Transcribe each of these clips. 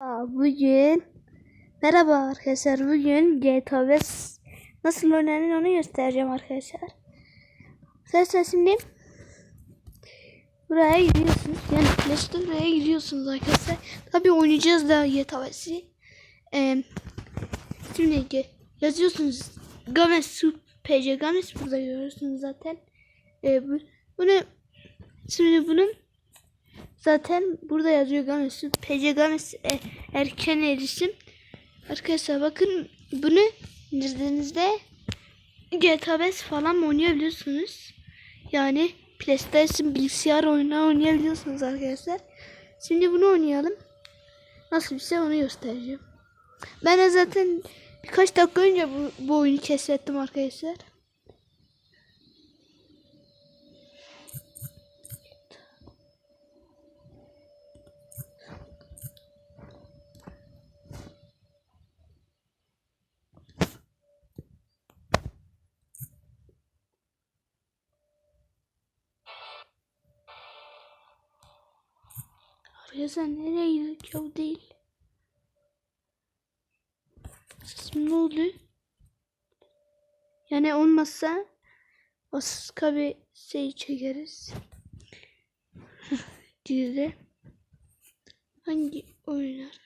Bugün merhaba arkadaşlar. Bugün GTA 5 nasıl oynanır onu göstereceğim arkadaşlar. Arkadaşlar şimdi buraya gidiyorsunuz. Yani Play Store'a gidiyorsunuz arkadaşlar. Tabii oynayacağız da GTA 5'i. Ee, şimdi yazıyorsunuz Games Su PC Games burada görüyorsunuz zaten. Ee, bu, bunu şimdi bunun Zaten burada yazıyor Games. PC Games e, erken erişim. Arkadaşlar bakın bunu indirdiğinizde GTA 5 falan oynayabiliyorsunuz. Yani PlayStation bilgisayar oyunu oynayabiliyorsunuz arkadaşlar. Şimdi bunu oynayalım. Nasıl bir şey onu göstereceğim. Ben de zaten birkaç dakika önce bu, bu oyunu keşfettim arkadaşlar. Arkadaşlar nereye gidiyor ya değil. Sesim ne oldu? Yani olmazsa başka bir şey çekeriz. Dizide. Hangi oyunlar?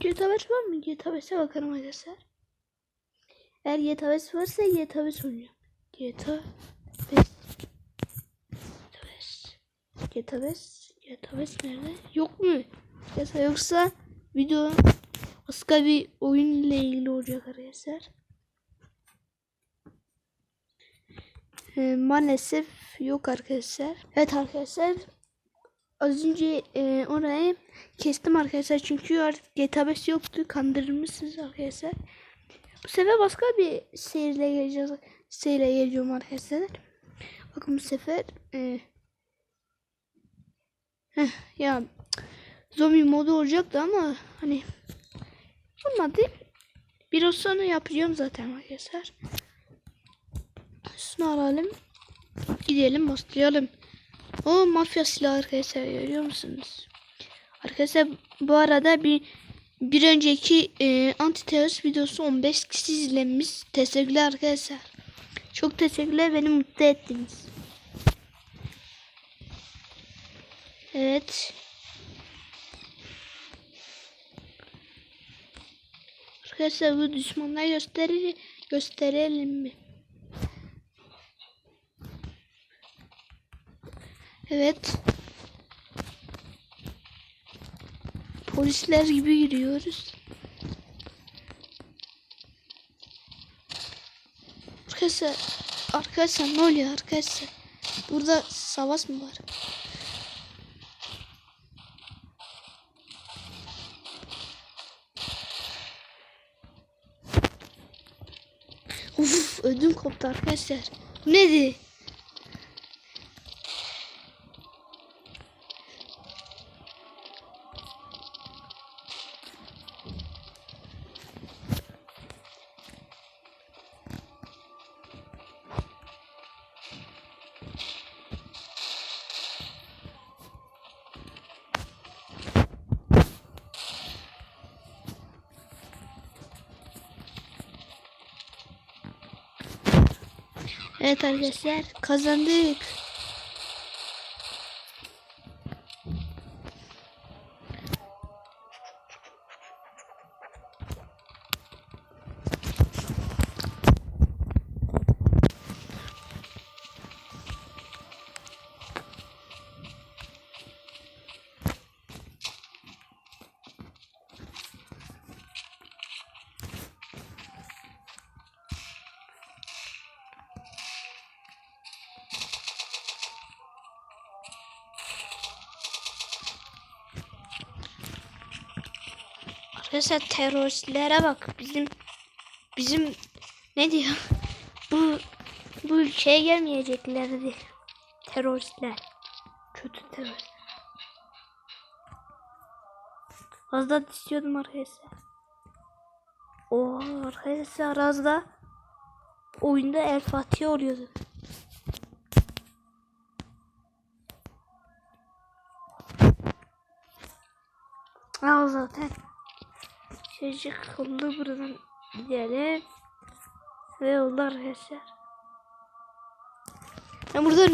GTA 5 var mı? GTA 5'e bakalım arkadaşlar. Eğer GTA 5 varsa GTA 5 oynayacağım. GTA 5 GTA 5 GTA 5 GTA 5 nerede? Yok mu? GTA yoksa video başka bir oyun ile ilgili olacak arkadaşlar. Ee, maalesef yok arkadaşlar. Evet arkadaşlar az önce e, orayı kestim arkadaşlar çünkü artık GTA 5 yoktu kandırılmışsınız arkadaşlar. Bu sefer başka bir seyirle geleceğiz. Seyirle geliyorum arkadaşlar. Bakın bu sefer e, heh, ya zombi modu olacaktı ama hani olmadı. Biraz sonra yapacağım zaten arkadaşlar. Şunu alalım. Gidelim başlayalım. O mafya silahı arkadaşlar görüyor musunuz? Arkadaşlar bu arada bir bir önceki e, anti terörist videosu 15 kişi izlenmiş. Teşekkürler arkadaşlar. Çok teşekkürler beni mutlu ettiniz. Evet. Arkadaşlar bu düşmanları gösterir gösterelim mi? Evet. Polisler gibi giriyoruz. Arkadaşlar, arkadaşlar ne oluyor arkadaşlar? Burada savaş mı var? Uf, ödüm koptu arkadaşlar. Bu Evet arkadaşlar kazandık. Arkadaşlar teröristlere bak bizim bizim ne diyor? Bu bu ülkeye gelmeyeceklerdi. Teröristler. Kötü terörist. Azdat istiyordum arkadaşlar. O arkadaşlar Azda oyunda El Fatih oluyordu. Al zaten. Çocuk oldu buradan gidelim. Ve oldu arkadaşlar. Ben burada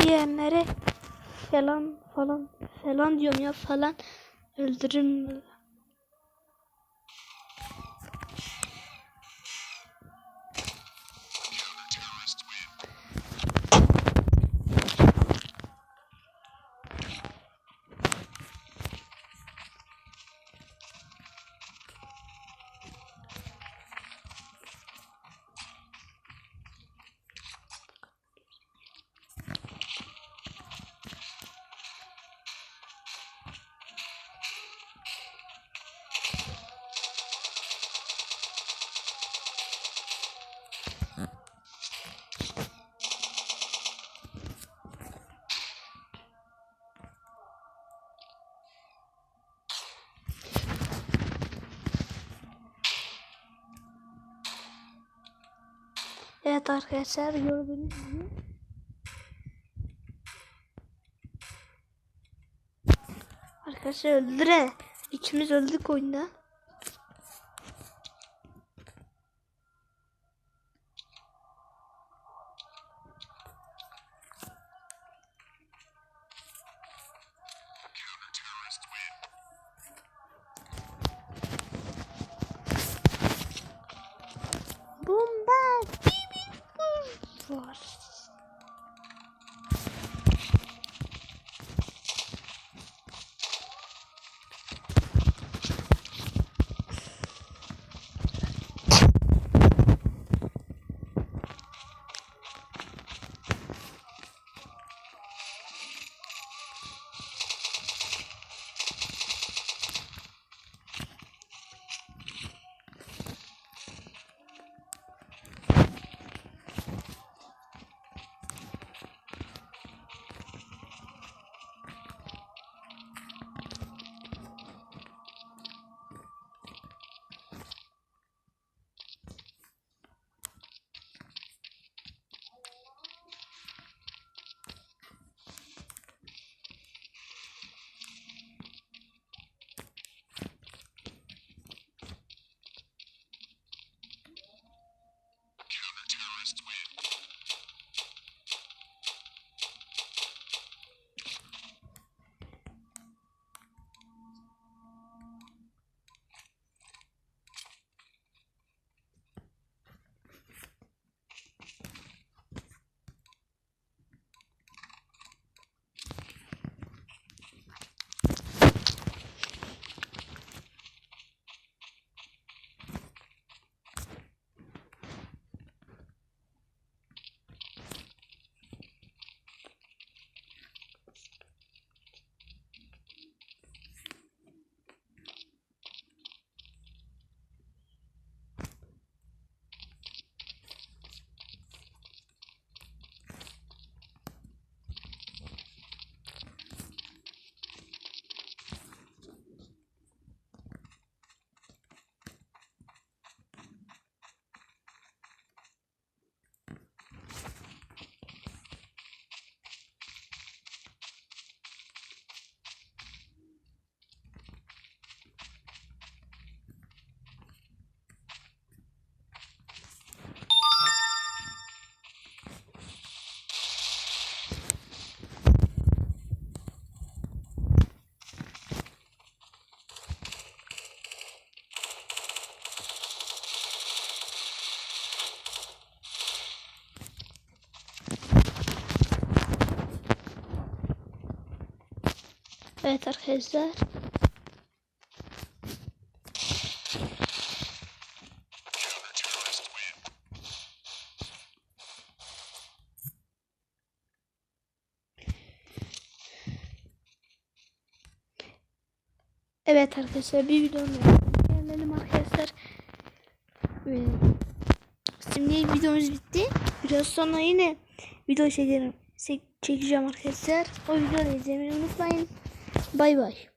diyenlere falan falan falan diyorum ya falan öldürürüm. Evet arkadaşlar gördüğünüz gibi. Arkadaşlar öldüre. İkimiz öldük oyunda. Evet arkadaşlar. Evet arkadaşlar bir sonuna gelelim arkadaşlar. Ee, Şimdi videomuz bitti. Biraz sonra yine video. Çekeceğim arkadaşlar. O videoyu izlemeyi unutmayın. Bay bay.